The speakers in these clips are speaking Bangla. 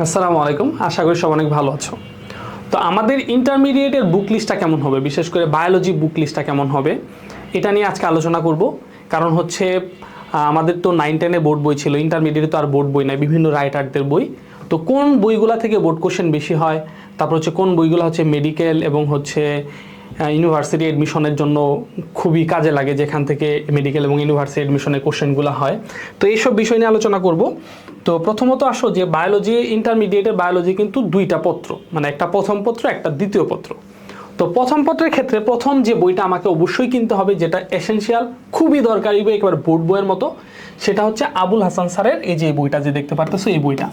আসসালামু আলাইকুম। আশা করি সব অনেক ভালো আছো। তো আমাদের ইন্টারমিডিয়েটের বুক লিস্টটা কেমন হবে? বিশেষ করে বায়োলজি বুক লিস্টটা কেমন হবে? এটা নিয়ে আজকে আলোচনা করব। কারণ হচ্ছে আমাদের তো নাইন টেনে বোর্ড বই ছিল। ইন্টারমিডিয়েটে তো আর বোর্ড বই নাই। বিভিন্ন রাইটারদের বই। তো কোন বইগুলা থেকে বোর্ড কোশ্চেন বেশি হয়? তারপর হচ্ছে কোন বইগুলো হচ্ছে মেডিকেল এবং হচ্ছে ইউনিভার্সিটি এডমিশনের জন্য খুবই কাজে লাগে যেখান থেকে মেডিকেল এবং ইউনিভার্সিটি এডমিশনের কোশ্চেনগুলো হয়। তো এইসব বিষয় নিয়ে আলোচনা করব। তো প্রথমত আসো যে বায়োলজি ইন্টারমিডিয়েটের বায়োলজি কিন্তু দুইটা পত্র। মানে একটা প্রথম পত্র, একটা দ্বিতীয় পত্র। তো প্রথম পত্রের ক্ষেত্রে প্রথম যে বইটা আমাকে অবশ্যই কিনতে হবে, যেটা এসেনশিয়াল খুবই দরকারি বই, একেবারে বোর্ড বইয়ের মতো, সেটা হচ্ছে আবুল হাসান স্যারের, এই যে বইটা যে দেখতে পারতেছো, এই বইটা।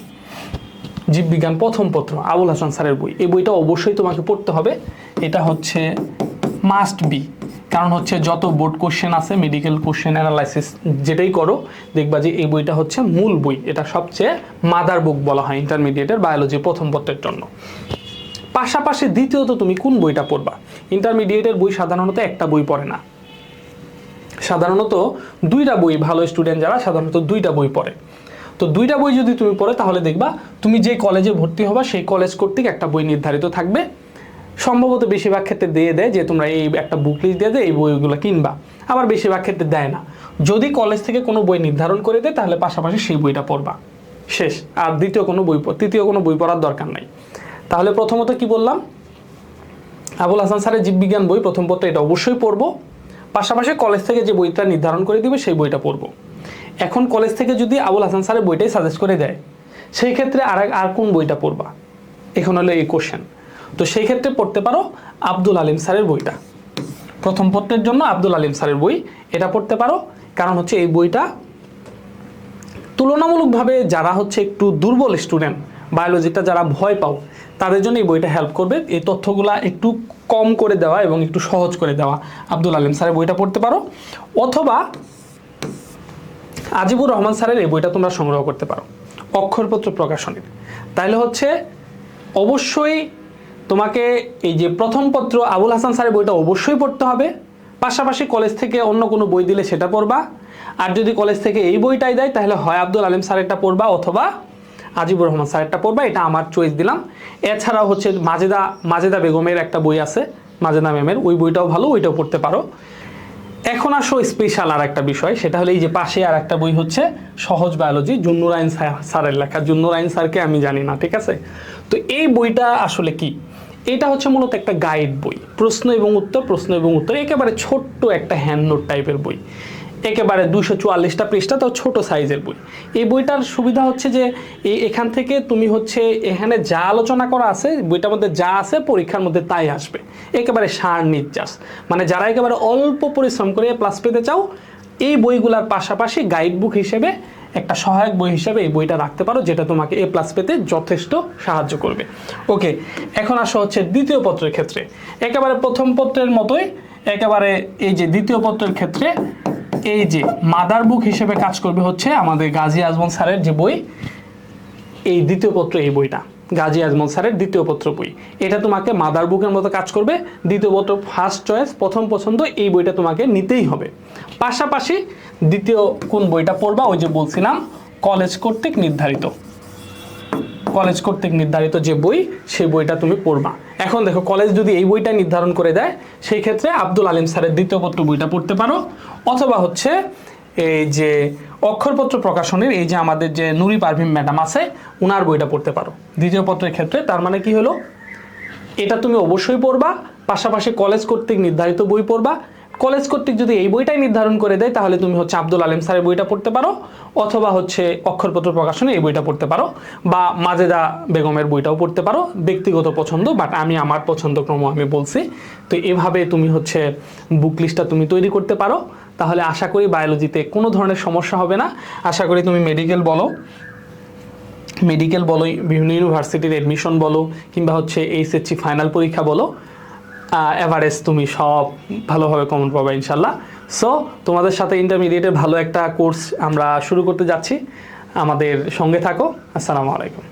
জীববিজ্ঞান প্রথম পত্র আবুল হাসান স্যারের বই। এই বইটা অবশ্যই তোমাকে পড়তে হবে। এটা হচ্ছে মাস্ট বি কারণ হচ্ছে যত বোর্ড কোশ্চেন আছে মেডিকেল কোশ্চেন অ্যানালাইসিস যেটাই করো, দেখবা যে এই বইটা হচ্ছে মূল বই। এটা সবচেয়ে মাদার বুক বলা হয় ইন্টারমিডিয়েটের বায়োলজি প্রথম পত্রের জন্য। পাশাপাশি দ্বিতীয়ত তুমি কোন বইটা পড়বা? ইন্টারমিডিয়েটের বই সাধারণত একটা বই পড়ে না। সাধারণত দুইটা বই, ভালো স্টুডেন্ট যারা, সাধারণত দুইটা বই পড়ে। তো দুইটা বই যদি তুমি পড়ে, তাহলে দেখবা তুমি যে কলেজে ভর্তি হবা, সেই কলেজ কর্তৃক একটা বই নির্ধারিত থাকবে। সম্ভবত বেশিরভাগ ক্ষেত্রে দিয়ে দেয় যে, তোমরা এই একটা বুক লিস্ট দিয়ে দেয়, এই বইগুলো কিনবা। আবার বেশিরভাগ ক্ষেত্রে দেয় না। যদি কলেজ থেকে কোনো বই নির্ধারণ করে দেয়, তাহলে পাশাপাশি সেই বইটা পড়বা। শেষ। আর দ্বিতীয় কোনো বই তৃতীয় কোনো বই পড়ার দরকার নাই। তাহলে প্রথমত কি বললাম? আবুল হাসান স্যারের জীববিজ্ঞান বই, প্রথম পত্র এটা অবশ্যই পড়ব। পাশাপাশি কলেজ থেকে যে বইটা নির্ধারণ করে দিবে, সেই বইটা পড়ব। এখন কলেজ থেকে যদি আবুল হাসান স্যারের বইটাই সাজেস্ট করে দেয়, সেই ক্ষেত্রে আর আর কোন বইটা পড়বা? এখন হলো এই কোশ্চেন তো সেই ক্ষেত্রে পড়তে পারো আব্দুল আলিম স্যারের বইটা। প্রথম পত্রের জন্য আব্দুল আলিম স্যারের বই। এটা পড়তে পারো, কারণ হচ্ছে এই বইটা তুলনামূলকভাবে যারা হচ্ছে একটু দুর্বল স্টুডেন্ট বায়োলজিটা যারা ভয় পাও, তাদের জন্য এই বইটা হেল্প করবে। এই তথ্যগুলা একটু কম করে দেওয়া এবং একটু সহজ করে দেওয়া আব্দুল আলিম স্যারের বইটা পড়তে পারো। অথবা আজিবুর রহমান স্যারের এই বইটা তোমরা সংগ্রহ করতে পারো। অক্ষরপত্র প্রকাশনের। তাইলে হচ্ছে, অবশ্যই তোমাকে এই যে প্রথম পত্র আবুল হাসান স্যারের বইটা অবশ্যই পড়তে হবে। পাশাপাশি কলেজ থেকে অন্য কোনো বই দিলে সেটা পড়বা। আর যদি কলেজ থেকে এই বইটাই দেয়, তাহলে হয় আব্দুল আলিম স্যারেরটা পড়বা অথবা আজিবুর রহমান স্যারেরটা পড়বা। এটা আমার চয়েস দিলাম। এছাড়াও হচ্ছে মাজেদা মাজেদা বেগমের একটা বই আছে, মাজেদা ম্যামের। ওই বইটাও ভালো, ওইটাও পড়তে পারো। এখন আসো স্পেশাল আর একটা বিষয়, সেটা হলো এই যে পাশে আর একটা বই হচ্ছে সহজ বায়োলজি জুন্নুর আইন স্যার- স্যারের লেখা। জুন্নুর আইন স্যারকে আমি জানি না, ঠিক আছে? তো এই বইটা আসলে কি? এটা হচ্ছে মূলত একটা গাইড বই, প্রশ্ন এবং উত্তর, প্রশ্ন এবং উত্তর, একেবারে ছোট্ট একটা হ্যান্ড নোট টাইপের বই। একেবারে দুশো চুয়াল্লিশটা পৃষ্ঠা তো ছোট সাইজের বই। এই বইটার সুবিধা হচ্ছে যে এখান থেকে তুমি হচ্ছে এখানে যা আলোচনা করা আছে, বইটার মধ্যে যা আছে, পরীক্ষার মধ্যে তাই আসবে। একেবারে সার নির্যাস। মানে যারা একেবারে অল্প পরিশ্রম করে প্লাস পেতে চাও, এই বইগুলোর পাশাপাশি গাইড বুক হিসেবে একটা সহায়ক বই হিসেবে এই বইটা রাখতে পারো, যেটা তোমাকে এ প্লাস পেতে যথেষ্ট সাহায্য করবে। ওকে এখন আসা হচ্ছে দ্বিতীয় পত্রের ক্ষেত্রে। একেবারে প্রথম পত্রের মতোই, একেবারে এই যে দ্বিতীয় পত্রের ক্ষেত্রে এই যে মাদার বুক হিসেবে কাজ করবে হচ্ছে আমাদের গাজী আজমল স্যারের যে বই। এই দ্বিতীয় পত্র এই বইটা, গাজী আজমল স্যারের দ্বিতীয় পত্র বই। এটা তোমাকে মাদার বুকের মতো কাজ করবে। দ্বিতীয় পত্র ফার্স্ট চয়েস প্রথম পছন্দ, এই বইটা তোমাকে নিতেই হবে। পাশাপাশি দ্বিতীয় কোন বইটা পড়বা? ওই যে বলছিলাম কলেজ কর্তৃক নির্ধারিত। কলেজ কর্তৃক নির্ধারিত যে বই, সেই বইটা তুমি পড়বা। এখন দেখো কলেজ যদি এই বইটা নির্ধারণ করে দেয়, সেই ক্ষেত্রে আব্দুল আলিম স্যারের দ্বিতীয় পত্র বইটা পড়তে পারো। অথবা হচ্ছে এই যে অক্ষরপত্র প্রকাশনের, এই যে আমাদের যে নুরি পারভিম ম্যাডাম আছে, উনার বইটা পড়তে পারো। দ্বিতীয় পত্রের ক্ষেত্রে তার মানে কি হলো? এটা তুমি অবশ্যই পড়বা, পাশাপাশি কলেজ কর্তৃক নির্ধারিত বই পড়বা কলেজ কর্তৃক যদি এই বইটাই নির্ধারণ করে দেয়, তাহলে তুমি হচ্ছে আব্দুল আলিম স্যারের বইটা পড়তে পারো, অথবা হচ্ছে অক্ষরপত্র প্রকাশনে এই বইটা পড়তে পারো, বা মাজেদা বেগমের বইটাও পড়তে পারো, ব্যক্তিগত পছন্দ বাট আমি আমার পছন্দক্রম আমি বলছি। তো এভাবে তুমি হচ্ছে বুক লিস্টটা তুমি তৈরি করতে পারো। তাহলে আশা করি বায়োলজিতে কোনো ধরনের সমস্যা হবে না। আশা করি তুমি মেডিকেল বলো মেডিকেল বলো, বিভিন্ন ইউনিভার্সিটির অ্যাডমিশন বলো, কিংবা হচ্ছে এইচএসসি ফাইনাল পরীক্ষা বলো। এভারেজ তুমি সব ভালোভাবে কমন পাবে ইনশাল্লাহ সো তোমাদের সাথে ইন্টারমিডিয়েটের ভালো একটা কোর্স আমরা শুরু করতে যাচ্ছি। আমাদের সঙ্গে থাকো। আসসালামু আলাইকুম।